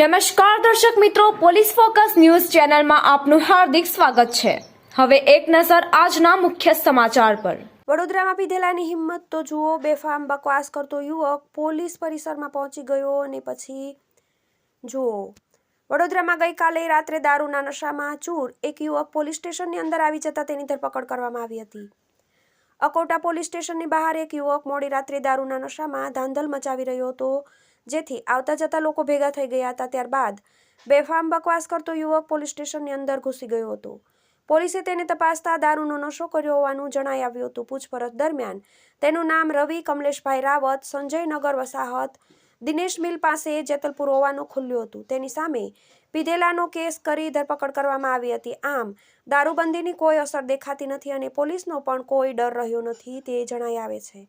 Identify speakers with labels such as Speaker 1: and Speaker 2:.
Speaker 1: નમસ્કાર દર્શક મિત્રો, પોલીસ ફોકસ ન્યૂઝ ચેનલમાં આપનું હાર્દિક સ્વાગત છે. હવે એક નજર આજના મુખ્ય સમાચાર પર.
Speaker 2: વડોદરામાં પીધેલાની હિંમત તો જુઓ, બેફામ બકવાસ કરતો યુવક પોલીસ પરિસરમાં પહોંચી ગયો અને પછી જુઓ. વડોદરામાં ગઈકાલે રાત્રે દારૂના નશામાં ચૂર એક યુવક પોલીસ સ્ટેશનની અંદર આવી જતા તેની ધરપકડ કરવામાં આવી હતી. અકોટા પોલીસ સ્ટેશનની બહાર એક યુવક મોડી રાત્રે દારૂના નશામાં ધાંધલ મચાવી રહ્યો હતો. જેથી આવતા જતા લોકો ભેગા થઈ ગયા હતા ત્યારબાદ બેફામ બકવાસ કરતો યુવક પોલીસ સ્ટેશનની અંદર ઘૂસી ગયો હતો. પોલીસે તેને તપાસતા દારૂનો નશો કર્યો હોવાનું જણાઈ આવ્યું હતું. પૂછપરછ દરમિયાન તેનું નામ રવિ કમલેશભાઈ રાવત, સંજયનગર વસાહત, દિનેશ મિલ પાસે જેતલપુર હોવાનું ખુલ્યું હતું. તેની સામે પીધેલાનો કેસ કરી ધરપકડ કરવામાં આવી હતી. આમ, દારૂબંધીની કોઈ અસર દેખાતી નથી અને પોલીસનો પણ કોઈ ડર રહ્યો નથી તે જણાઈ આવે છે.